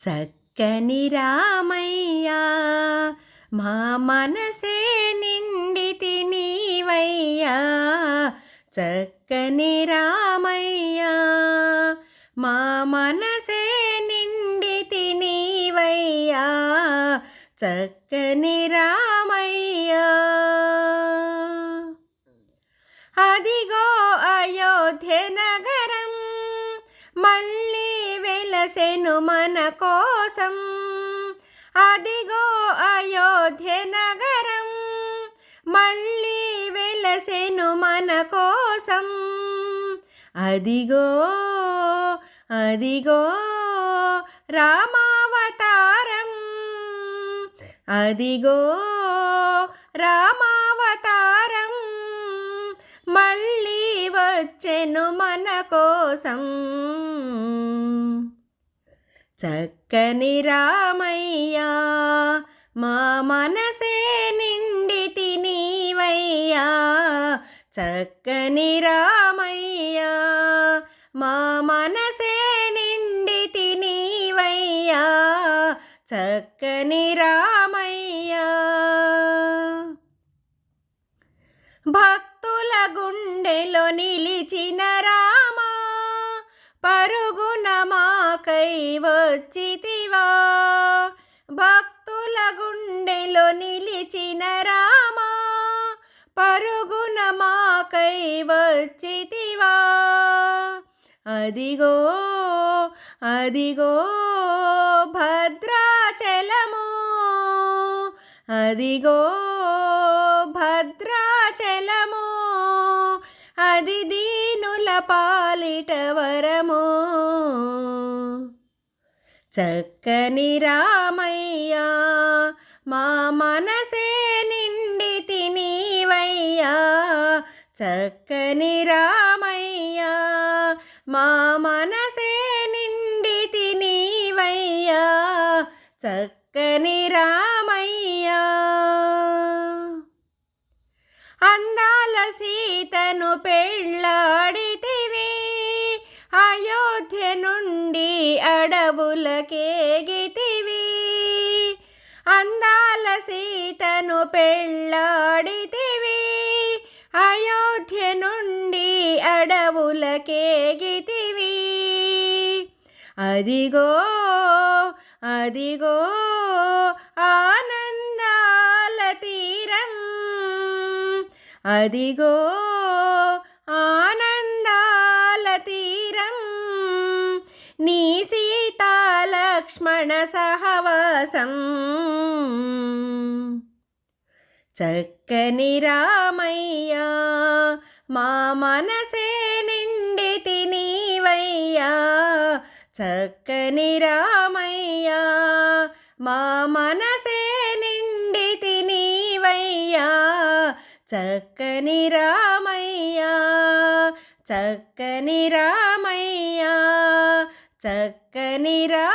చక్కని రామయ్యా మా మనసే నిండి తినీవయ్యా చక్కని రామయ్యా మా మనసే నిండి తినీవయ్యా చక్కని రామయ్యా. అదిగో అయోధ్య నగరం మళ్ళీ చేసెను మన కోసం. అదిగో అయోధ్య నగరం మళ్ళీ వెలసెను మన కోసం. అదిగో అదిగో రామావతారం అదిగో రామావతారం మళ్ళీ వచ్చెను మన కోసం. చక్కని రామయ్యా మా మనసే నిండి తినీవయ్యా చక్కని రామయ్యా మా మనసే నిండి తినీవయ్యా చక్కని రామయ్యా. భక్తుల గుండెలో నిలిచిన రా మాకై వచ్చితివా భక్తుల గుండెలో నిలిచిన రామా పరుగున మాకై వచ్చితివా అదిగో అదిగో భద్రాచలము? అదిగో భద్రాచలము? అది పాలిట వరము చక్కని రామయ్యా మా మనసే నిండి తినీవయ్యా చక్కని రామయ్యా మా మనసే నిండి తినీవయ్యా చక్కని రామయ్యా. అందాల సీతను పెళ్ళా అడవులకేగితివి అందాల సీతను పెళ్ళాడితివి. అయోధ్య నుండి అడవులకేగితివి. అదిగో అదిగో ఆనందాల తీరం. అదిగో ఆనందాల తీరం. నీ సీతా లక్ష్మణ సహవాసం చక్కని రామయ్యా మా మనసే నిండి తినీవయ్యా చక్కని రామయ్యా మా మనసే నిండి తినీవయ్యా చక్కని రామయ్యా చక్కని రామయ్యా చక్కని రా